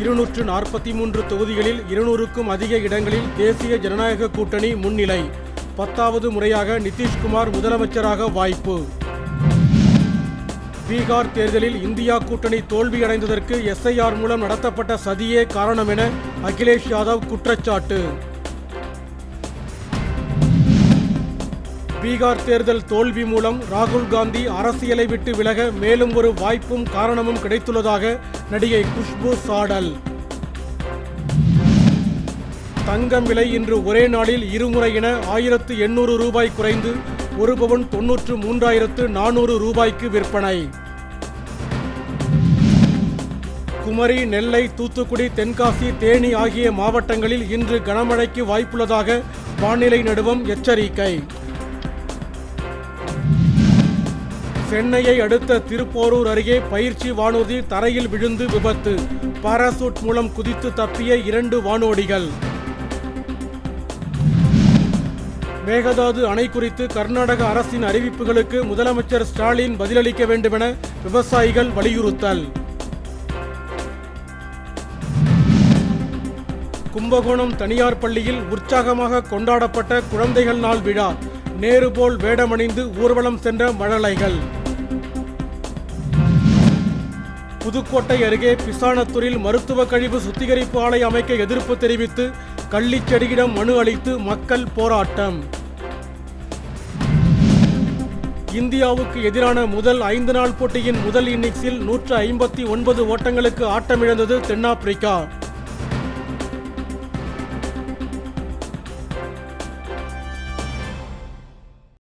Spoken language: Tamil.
இருநூற்று நாற்பத்தி மூன்று தொகுதிகளில் இருநூறுக்கும் அதிக இடங்களில் தேசிய ஜனநாயக கூட்டணி முன்னிலை. பத்தாவது முறையாக நிதிஷ்குமார் முதலமைச்சராக வாய்ப்பு. பீகார் தேர்தலில் இந்தியா கூட்டணி தோல்வியடைந்ததற்கு எஸ்ஐஆர் மூலம் நடத்தப்பட்ட சதியே காரணம் என அகிலேஷ் யாதவ் குற்றச்சாட்டு. பீகார் தேர்தல் தோல்வி மூலம் ராகுல் காந்தி அரசியலை விட்டு விலக மேலும் ஒரு வாய்ப்பும் காரணமும் கிடைத்துள்ளதாக நடிகை குஷ்பு சாடல். தங்கம் விலை இன்று ஒரே நாளில் இருமுறை என ஆயிரத்து எண்ணூறு ரூபாய் குறைந்து ஒரு பவுன் தொன்னூற்று மூன்றாயிரத்து நானூறு ரூபாய்க்கு விற்பனை. குமரி நெல்லை தூத்துக்குடி தென்காசி தேனி ஆகிய மாவட்டங்களில் இன்று கனமழைக்கு வாய்ப்புள்ளதாக வானிலை நடுவம் எச்சரிக்கை. சென்னையை அடுத்த திருப்போரூர் அருகே பயிற்சி வானூர்தி தரையில் விழுந்து விபத்து. பாராசூட் மூலம் குதித்து தப்பிய இரண்டு வானோடிகள். மேகதாது அணை குறித்து கர்நாடக அரசின் அறிவிப்புகளுக்கு முதலமைச்சர் ஸ்டாலின் பதிலளிக்க வேண்டுமென விவசாயிகள் வலியுறுத்தல். கும்பகோணம் தனியார் பள்ளியில் உற்சாகமாக கொண்டாடப்பட்ட குழந்தைகள் நாள் விழா. நேரு போல் வேடமணிந்து ஊர்வலம் சென்ற மழலைகள். புதுக்கோட்டை அருகே பிசானத்தூரில் மருத்துவ கழிவு சுத்திகரிப்பு ஆலை அமைக்க எதிர்ப்பு தெரிவித்து கள்ளிச்செடியிடம் மனு அளித்து மக்கள் போராட்டம். இந்தியாவுக்கு எதிரான முதல் ஐந்து நாள் போட்டியின் முதல் இன்னிங்ஸில் நூற்று ஐம்பத்தி ஒன்பது ஓட்டங்களுக்கு ஆட்டமிழந்தது தென்னாப்பிரிக்கா.